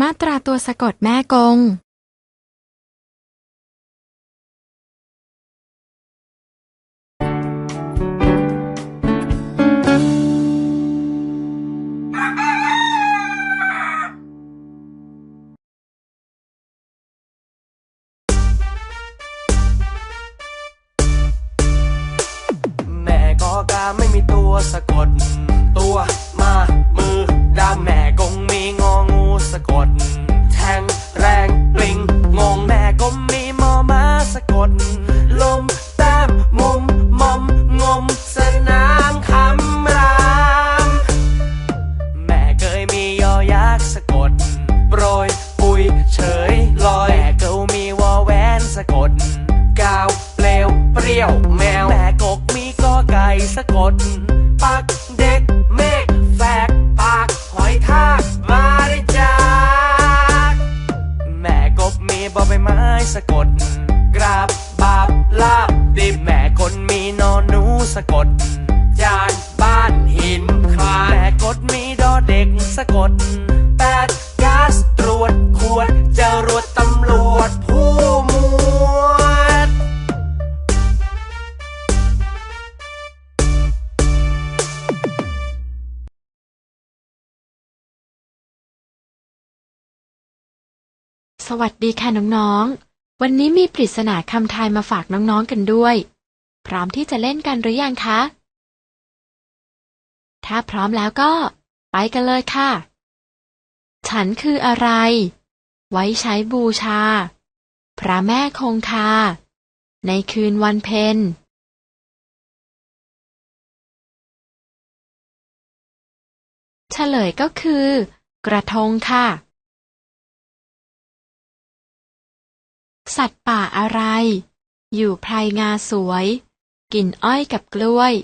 มาตราตัวสะกดแม่กงแม่กอกาไม่มีตัวสะกด ตัวมามือดำแม่ กด แทงแรงปลิงงงแม่กงมีมอมาสะกด ลมแต้มมุมมอมงมสนามคำรามแม่เคยมียอยักษ์สะกด โปรยปุยเฉยลอยแม่เกามีวอแวนสะกดกาวเปลวเปรี้ยวแมวแม่กกมีกอไก่สะกดะกด จานบ้านหินคลานแม่กดมีดอเด็กสะกดแปดก๊าซตรวจขวดจรวดตำรวจผู้มวด สวัสดีค่ะน้องๆ วันนี้มีปริศนาคำทายมาฝากน้องๆกันด้วย พร้อมที่จะเล่นกันหรือยังคะ ถ้าพร้อมแล้วก็ ไปกันเลยค่ะ ฉันคืออะไร ไว้ใช้บูชา พระแม่คงคา ในคืนวันเพ็ญเฉลยก็คือ กระทงค่ะ สัตว์ป่าอะไร อยู่ไพรงาสวย กินอ้อยกับกล้วย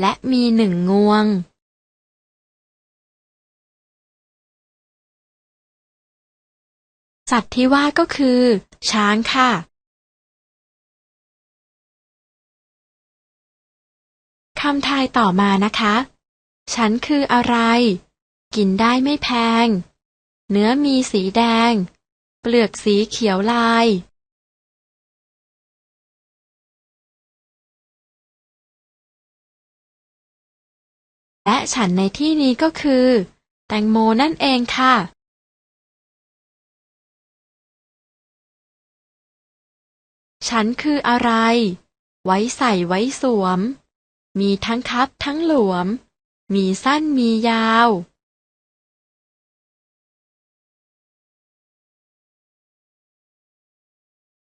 และมีหนึ่งงวงสัตว์ที่ว่าก็คือ ช้างค่ะ คำทายต่อมานะคะ ฉันคืออะไร กินได้ไม่แพง เนื้อมีสีแดง เปลือกสีเขียวลาย และฉันในที่นี้ก็คือ แตงโมนั่นเองค่ะฉันคืออะไร ไว้ใส่ไว้สวม มีทั้งคับทั้งหลวม มีสั้นมียาว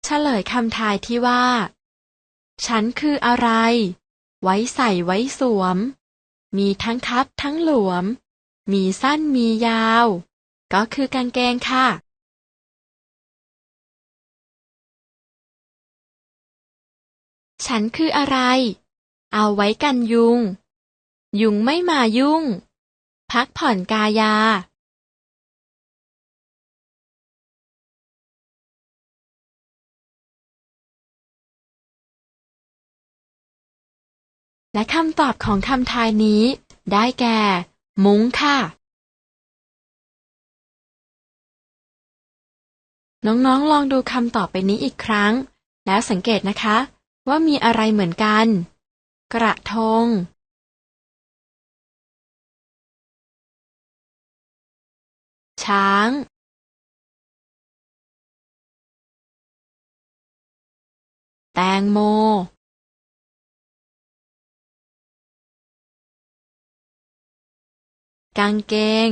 เฉลยคำทายที่ว่า ฉันคืออะไร ไว้ใส่ไว้สวม มีทั้งคับทั้งหลวม มีสั้นมียาว ก็คือกางเกงค่ะ ฉันคืออะไร เอาไว้กันยุง ยุงไม่มายุ่ง พักผ่อนกายา และคำตอบของคำทายนี้ ได้แก่ มุ้งค่ะ น้องๆ ลองดูคำตอบไปนี้อีกครั้ง แล้วสังเกตนะคะ ว่ามีอะไรเหมือนกัน กระทง ช้าง แตงโม กางเกง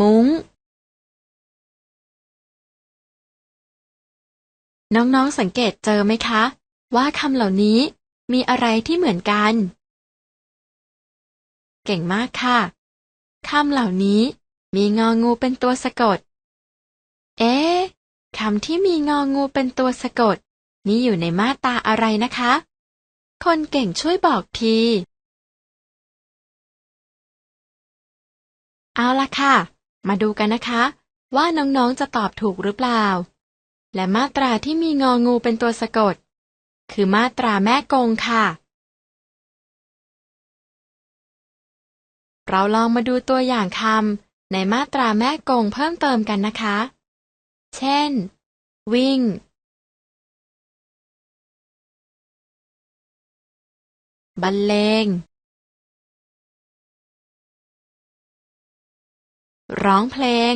มุ้ง น้องๆสังเกตเจอไหมคะ ว่าคำเหล่านี้มีอะไรที่เหมือนกัน เก่งมากค่ะคำเหล่านี้มีงองูเป็นตัวสะกด เอ๊ะคำที่มีงองูเป็นตัวสะกด นี่อยู่ในมาตราอะไรนะคะ คนเก่งช่วยบอกที เอาละค่ะ มาดูกันนะคะ ว่าน้องๆจะตอบถูกหรือเปล่า และมาตราที่มีงองูเป็นตัวสะกด คือมาตราแม่กงค่ะ เราลองมาดูตัวอย่างคำในมาตราแม่กงเพิ่มเติมกันนะคะ เช่น วิ่ง บรรเลงร้องเพลง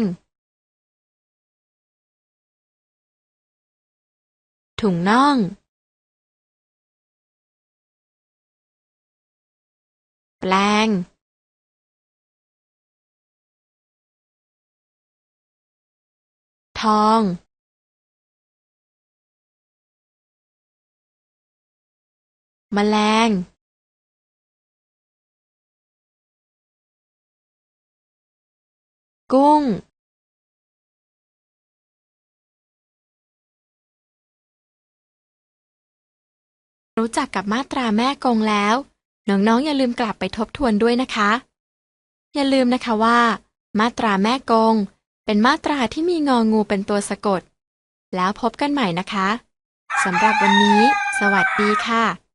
ถุงน่อง แปลง ทอง แมลง กุ้งรู้จักกับมาตราแม่กงแล้ว น้องๆ อย่าลืมกลับไปทบทวนด้วยนะคะ อย่าลืมนะคะว่า มาตราแม่กง เป็นมาตราที่มีงองูเป็นตัวสะกด แล้วพบกันใหม่นะคะสำหรับวันนี้ สวัสดีค่ะ